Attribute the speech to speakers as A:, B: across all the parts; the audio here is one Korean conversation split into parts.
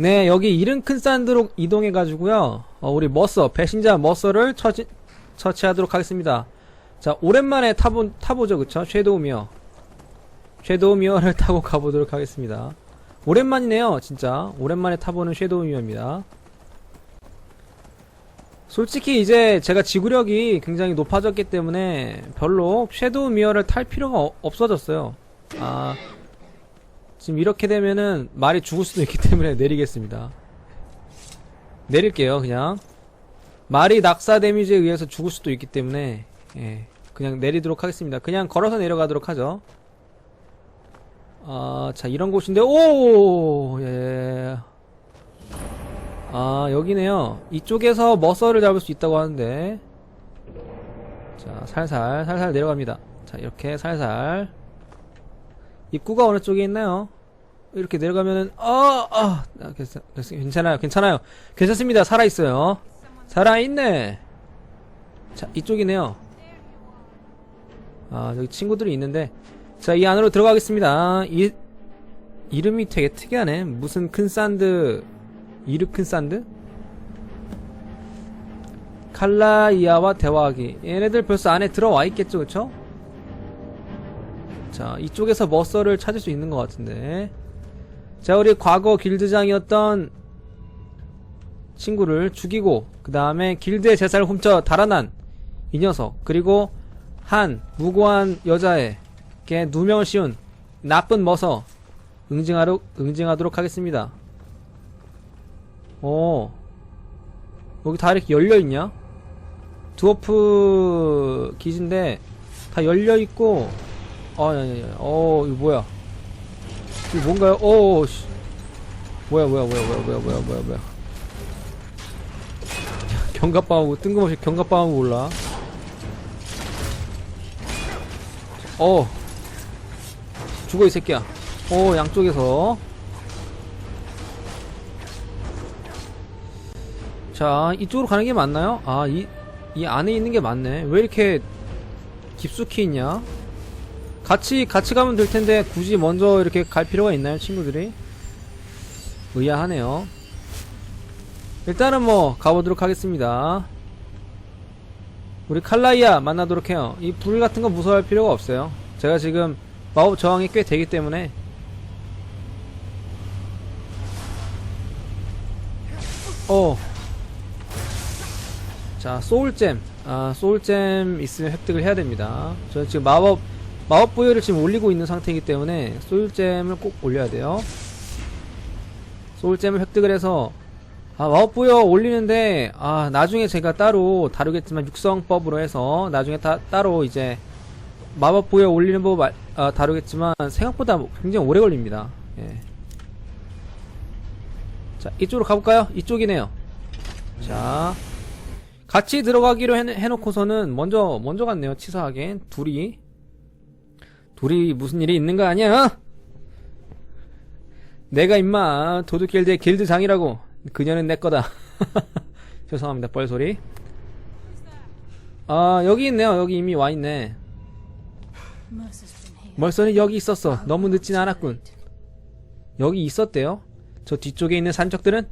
A: 네, 여기 이른 큰 산드로 이동해가지고요. 어, 우리 머서, 배신자 머서를 처치, 처치하도록 하겠습니다. 자, 오랜만에 타보, 타보죠, 그쵸? 섀도우 미어. 섀도우 미어를 타고 가보도록 하겠습니다. 오랜만이네요, 진짜. 오랜만에 타보는 섀도우 미어입니다. 솔직히 이제 제가 지구력이 굉장히 높아졌기 때문에 별로 섀도우 미어를 탈 필요가 어- 없어졌어요. 아, 지금 이렇게 되면은 말이 죽을 수도 있기 때문에 내리겠습니다. 내릴게요, 그냥. 말이 낙사 데미지에 의해서 죽을 수도 있기 때문에, 예, 그냥 내리도록 하겠습니다. 그냥 걸어서 내려가도록 하죠. 아, 자, 이런 곳인데, 오! 예. 아, 여기네요. 이쪽에서 머서를 잡을 수 있다고 하는데. 자, 살살, 살살 내려갑니다. 자, 이렇게 살살. 입구가 어느 쪽에 있나요? 이렇게 내려가면은, 어, 어, 아, 괜찮, 괜찮아요, 괜찮아요. 괜찮습니다. 살아 있어요. 살아 있네. 자, 이쪽이네요. 아, 여기 친구들이 있는데. 자, 이 안으로 들어가겠습니다. 이, 이름이 되게 특이하네. 무슨 큰 산드, 이르 큰 산드? 칼라이아와 대화하기. 얘네들 벌써 안에 들어와 있겠죠, 그쵸? 자, 이쪽에서 머서를 찾을 수 있는 것 같은데. 자, 우리 과거 길드장이었던 친구를 죽이고, 그 다음에 길드의 재산을 훔쳐 달아난 이 녀석, 그리고 한 무고한 여자에게 누명을 씌운 나쁜 머서, 응징하러, 응징하도록 하겠습니다. 어, 여기 다 이렇게 열려있냐? 드워프 기지인데, 다 열려있고, 아, 야, 야, 야. 어, 이거 뭐야? 이거 뭔가요? 오, 씨. 뭐야, 뭐야, 뭐야, 뭐야, 뭐야, 뭐야, 뭐야, 뭐야. 경갑방하고, 뜬금없이 경갑방하고 올라. 어. 죽어, 이 새끼야. 어, 양쪽에서. 자, 이쪽으로 가는 게 맞나요? 아, 이, 이 안에 있는 게 맞네. 왜 이렇게 깊숙이 있냐? 같이 같이 가면 될 텐데 굳이 먼저 이렇게 갈 필요가 있나요, 친구들이? 의아하네요. 일단은 뭐 가보도록 하겠습니다. 우리 칼라이아 만나도록 해요. 이 불 같은 거 무서워할 필요가 없어요. 제가 지금 마법 저항이 꽤 되기 때문에 어. 자, 소울잼. 아, 소울잼 있으면 획득을 해야 됩니다. 저는 지금 마법 마법 부여를 지금 올리고 있는 상태이기 때문에 소울잼을 꼭 올려야 돼요. 소울잼을 획득을 해서 아 마법 부여 올리는데 아 나중에 제가 따로 다루겠지만 육성법으로 해서 나중에 다, 따로 이제 마법 부여 올리는 법 알- 아, 다루겠지만 생각보다 굉장히 오래 걸립니다. 예. 자 이쪽으로 가볼까요? 이쪽이네요. 자 같이 들어가기로 해, 해놓고서는 먼저 먼저 갔네요. 치사하게 둘이 둘이 무슨 일이 있는 거 아니야? 내가 임마 도둑길드의 길드장이라고. 그녀는 내 거다. 죄송합니다 뻘소리. 아 여기 있네요. 여기 이미 와있네. 멀선이 여기 있었어. 너무 늦진 않았군. 여기 있었대요. 저 뒤쪽에 있는 산적들은?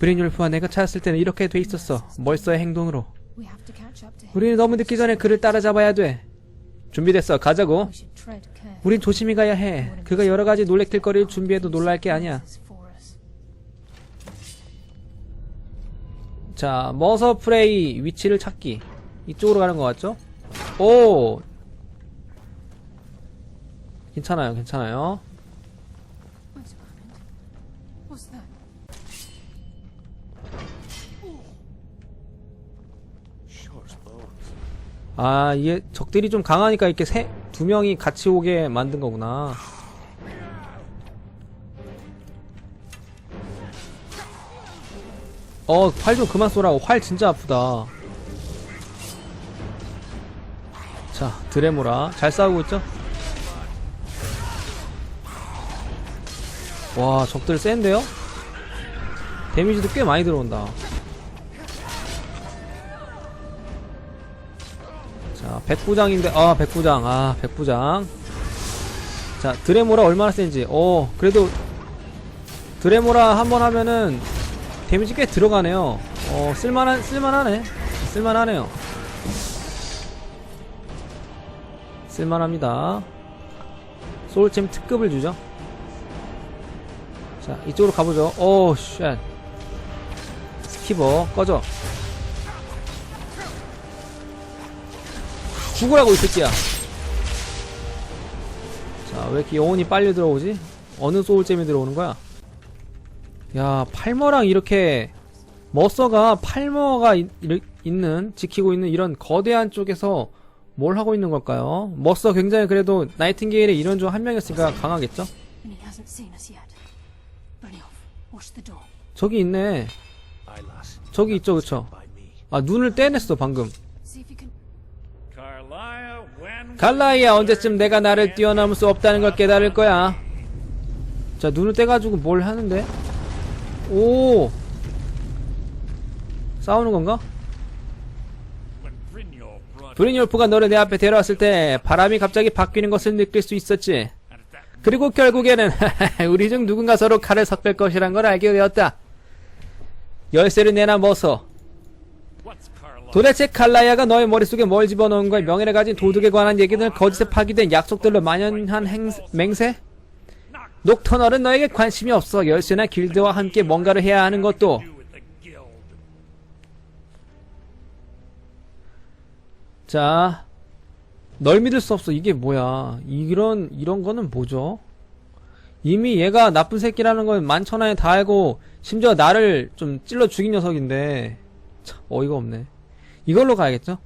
A: 브리뉴얼프와 내가 찾았을 때는 이렇게 돼 있었어. 멀서의 행동으로. 우리는 너무 늦기 전에 그를 따라잡아야 돼 준비됐어 가자고 우린 조심히 가야 해. 그가 여러 가지 놀래킬 거리를 준비해도 놀랄 게 아니야. 자, 머서 프레이 위치를 찾기. 이쪽으로 가는 것 같죠? 오! 괜찮아요, 괜찮아요. 아, 이게 적들이 좀 강하니까 이렇게 세, 두 명이 같이 오게 만든 거구나. 어, 활 좀 그만 쏘라고. 활 진짜 아프다. 자, 드레모라. 잘 싸우고 있죠? 와, 적들 센데요? 데미지도 꽤 많이 들어온다. 자, 백부장인데, 아, 백부장, 아, 백부장. 자, 드레모라 얼마나 센지. 어, 그래도, 드레모라 한번 하면은 데미지 꽤 들어가네요. 어, 쓸만한, 쓸만하네. 쓸만하네요. 쓸만합니다. 소울챔 특급을 주죠. 자, 이쪽으로 가보죠. 오, 쉣. 스키버, 꺼져. 죽으라고, 이 새끼야. 자, 왜 이렇게 영혼이 빨리 들어오지? 어느 소울잼이 들어오는 거야? 야, 팔머랑 이렇게 머서가 팔머가 이- 있는 지키고 있는 이런 거대한 쪽에서 뭘 하고 있는 걸까요? 머서 굉장히 그래도 나이팅게일의 이런 중 한 명이었으니까 강하겠죠? 저기 있네. 저기 있죠, 그쵸? 아, 눈을 떼냈어, 방금. 갈라이야, 언제쯤 내가 나를 뛰어넘을 수 없다는 걸 깨달을 거야. 자, 눈을 떼가지고 뭘 하는데? 오! 싸우는 건가? 브리뉴얼프가 너를 내 앞에 데려왔을 때 바람이 갑자기 바뀌는 것을 느낄 수 있었지. 그리고 결국에는 우리 중 누군가 서로 칼을 섞을 것이란 걸 알게 되었다. 열쇠를 내놔 먹어. 도대체 칼라이아가 너의 머릿속에 뭘 집어넣은 거야? 명예를 가진 도둑에 관한 얘기들 거짓에 파기된 약속들로 만연한 행, 맹세? 녹터널은 너에게 관심이 없어. 열쇠나 길드와 함께 뭔가를 해야 하는 것도. 자, 널 믿을 수 없어. 이게 뭐야? 이런 이런 거는 뭐죠? 이미 얘가 나쁜 새끼라는 건 만천하에 다 알고 심지어 나를 좀 찔러 죽인 녀석인데 참 어이가 없네. 이걸로 가야겠죠?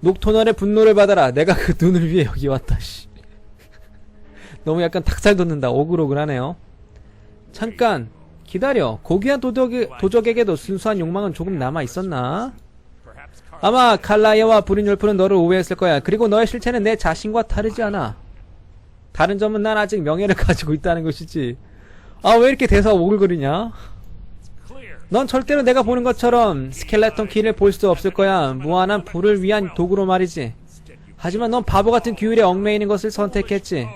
A: 녹토널의 분노를 받아라. 내가 그 눈을 위해 여기 왔다. 씨. 너무 약간 닭살 돋는다. 오글오글하네요. 잠깐 기다려. 고귀한 도덕에, 도적에게도 순수한 욕망은 조금 남아 있었나? 아마 칼라이아와 브린율프는 너를 오해했을 거야. 그리고 너의 실체는 내 자신과 다르지 않아. 다른 점은 난 아직 명예를 가지고 있다는 것이지. 아, 왜 이렇게 대사 오글거리냐? 넌 절대로 내가 보는 것처럼 스켈레톤 키를 볼 수 없을 거야. 무한한 불을 위한 도구로 말이지. 하지만 넌 바보 같은 규율에 얽매이는 것을 선택했지.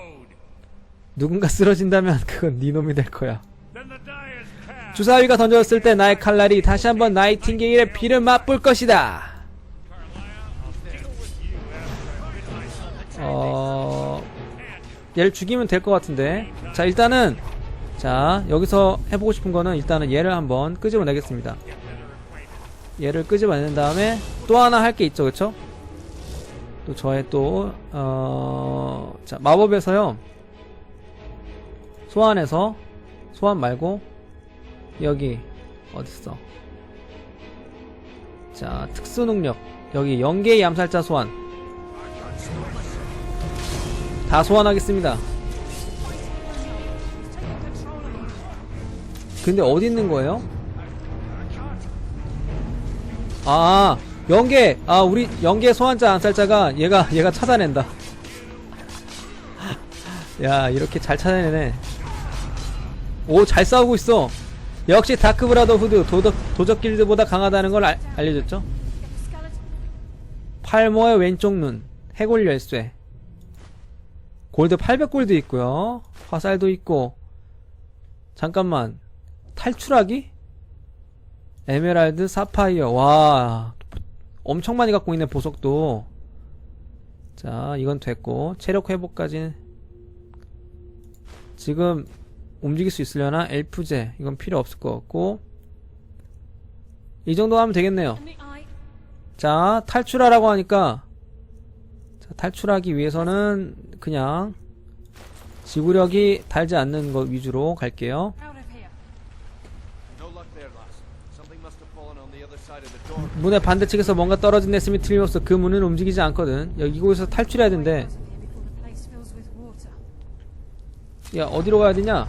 A: 누군가 쓰러진다면 그건 네 놈이 될 거야. 주사위가 던졌을 때 나의 칼날이 다시 한번 나이팅게일의 피를 맛볼 것이다. 어, 얘를 죽이면 될 것 같은데. 자, 일단은, 자, 여기서 해보고 싶은 거는 일단은 얘를 한번 끄집어내겠습니다. 얘를 끄집어낸 다음에 또 하나 할 게 있죠, 그쵸? 또 저의 또, 어, 자, 마법에서요. 소환해서, 소환 말고, 여기, 어딨어. 자, 특수 능력. 여기 연계의 암살자 소환. 다 소환하겠습니다. 근데 어디 있는 거예요? 아, 연계. 아, 우리 연계 소환자 암살자가 얘가 얘가 찾아낸다. 야, 이렇게 잘 찾아내네. 오, 잘 싸우고 있어. 역시 다크 브라더후드 도덕 도적 길드보다 강하다는 걸 알, 알려줬죠. 팔모의 왼쪽 눈, 해골 열쇠. 골드 800골드 있고요. 화살도 있고. 잠깐만. 탈출하기? 에메랄드, 사파이어. 와. 엄청 많이 갖고 있네, 보석도. 자, 이건 됐고. 체력 회복까지. 지금 움직일 수 있으려나? 엘프제. 이건 필요 없을 것 같고. 이 정도 하면 되겠네요. 자, 탈출하라고 하니까 자, 탈출하기 위해서는 그냥 지구력이 달지 않는 것 위주로 갈게요. 문의 반대측에서 뭔가 떨어진 냈음이 틀림없어. 그 문은 움직이지 않거든. 여기 이곳에서 탈출해야 된대. 야, 어디로 가야 되냐?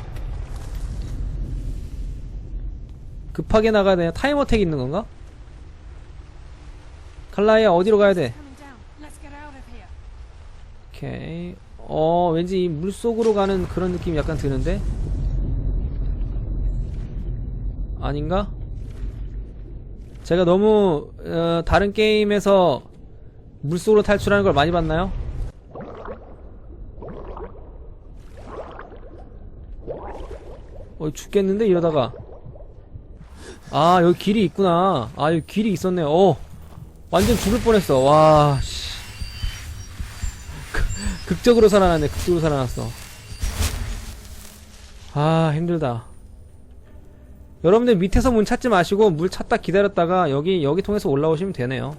A: 급하게 나가야 되냐? 타임어택 있는 건가? 칼라이야, 어디로 가야 돼? 오케이. 어, 왠지 이 물속으로 가는 그런 느낌이 약간 드는데? 아닌가? 제가 너무, 어, 다른 게임에서 물속으로 탈출하는 걸 많이 봤나요? 어, 죽겠는데, 이러다가. 아, 여기 길이 있구나. 아, 여기 길이 있었네. 어. 완전 죽을 뻔했어. 와, 씨. 극- 극적으로 살아났네. 극적으로 살아났어. 아, 힘들다. 여러분들 밑에서 문 찾지 마시고 물 찾다 기다렸다가 여기 여기 통해서 올라오시면 되네요.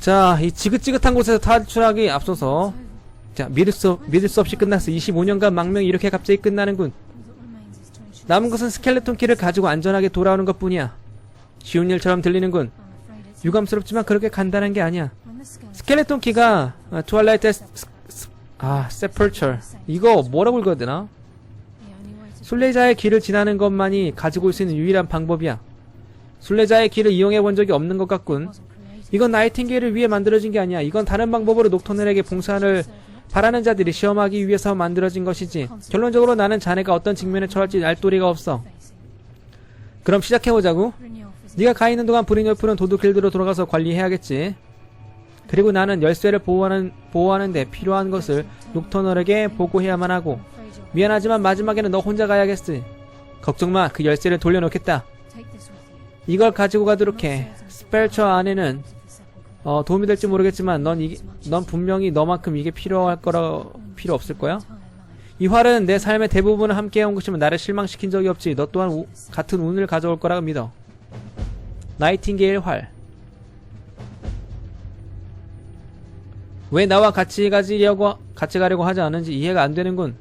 A: 자, 이 지긋지긋한 곳에서 탈출하기 앞서서 자, 믿을 수, 믿을 수 없이 끝났어. 25년간 망명이 이렇게 갑자기 끝나는군. 남은 것은 스켈레톤 키를 가지고 안전하게 돌아오는 것 뿐이야. 쉬운 일처럼 들리는군. 유감스럽지만 그렇게 간단한 게 아니야. 스켈레톤 키가 아, 트와일라이트 스- 스- 스- 아 세펄처 이거 뭐라고 읽어야 되나? 순례자의 길을 지나는 것만이 가지고 올 수 있는 유일한 방법이야. 순례자의 길을 이용해 본 적이 없는 것 같군. 이건 나이팅게일을 위해 만들어진 게 아니야. 이건 다른 방법으로 녹터널에게 봉사를 바라는 자들이 시험하기 위해서 만들어진 것이지. 결론적으로 나는 자네가 어떤 직면에 처할지 알 도리가 없어. 그럼 시작해보자고. 네가 가 있는 동안 브리뉴프는 도둑 길드로 돌아가서 관리해야겠지. 그리고 나는 열쇠를 보호하는 보호하는데 필요한 것을 녹터널에게 보고해야만 하고. 미안하지만 마지막에는 너 혼자 가야겠지. 걱정 마. 그 열쇠를 돌려놓겠다. 이걸 가지고 가도록 해. 스펠처 안에는. 어, 도움이 될지 모르겠지만 넌 이게 넌 분명히 너만큼 이게 필요할 거라 필요 없을 거야. 이 활은 내 삶의 대부분을 함께 해온 것이면 나를 실망시킨 적이 없지. 너 또한 우- 같은 운을 가져올 거라고 믿어. 나이팅게일 활. 왜 나와 같이 가지려고 같이 가려고 하지 않은지 이해가 안 되는군.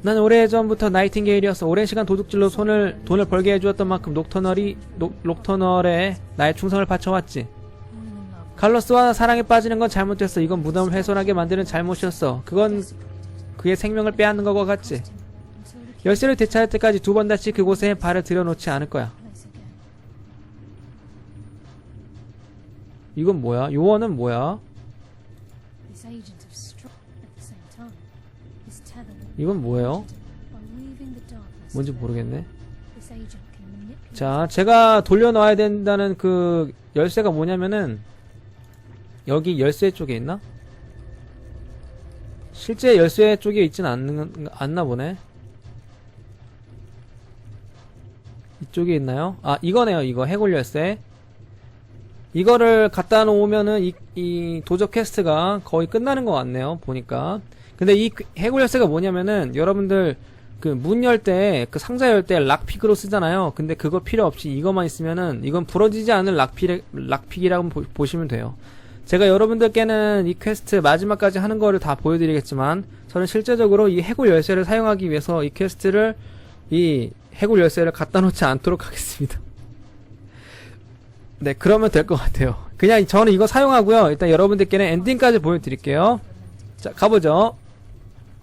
A: 난 오래전부터 나이팅게일이었어. 오랜 시간 도둑질로 손을 돈을 벌게 해주었던 만큼 녹터널이 녹, 녹터널에 나의 충성을 바쳐왔지. 칼로스와 사랑에 빠지는 건 잘못됐어. 이건 무덤을 훼손하게 만드는 잘못이었어. 그건. 그의 생명을 빼앗는 것과 같지. 열쇠를 되찾을 때까지 두 번 다시 그곳에 발을 들여놓지 않을 거야. 이건 뭐야? 요원은 뭐야? 이건 뭐예요? 뭔지. 모르겠네. 자, 제가 돌려놔야 된다는 그 열쇠가 뭐냐면은 여기 열쇠 쪽에 있나? 실제 열쇠 쪽에 있진 않는, 않나 보네. 이쪽에 있나요? 아, 이거네요. 이거 해골 열쇠. 이거를 갖다 놓으면은 이, 이 도적 퀘스트가 거의 끝나는 것 같네요. 보니까. 근데 이 해골 열쇠가 뭐냐면은 여러분들 그 문 열 때 그 상자 열 때 락픽으로 쓰잖아요. 근데 그거 필요 없이 이것만 있으면은 이건 부러지지 않은 락픽 락픽이라고 보, 보시면 돼요. 제가 여러분들께는 이 퀘스트 마지막까지 하는 거를 다 보여드리겠지만 저는 실제적으로 이 해골 열쇠를 사용하기 위해서 이 퀘스트를 이 해골 열쇠를 갖다 놓지 않도록 하겠습니다. 네, 그러면 될 것 같아요. 그냥 저는 이거 사용하고요. 일단 여러분들께는 엔딩까지 보여드릴게요. 자, 가보죠.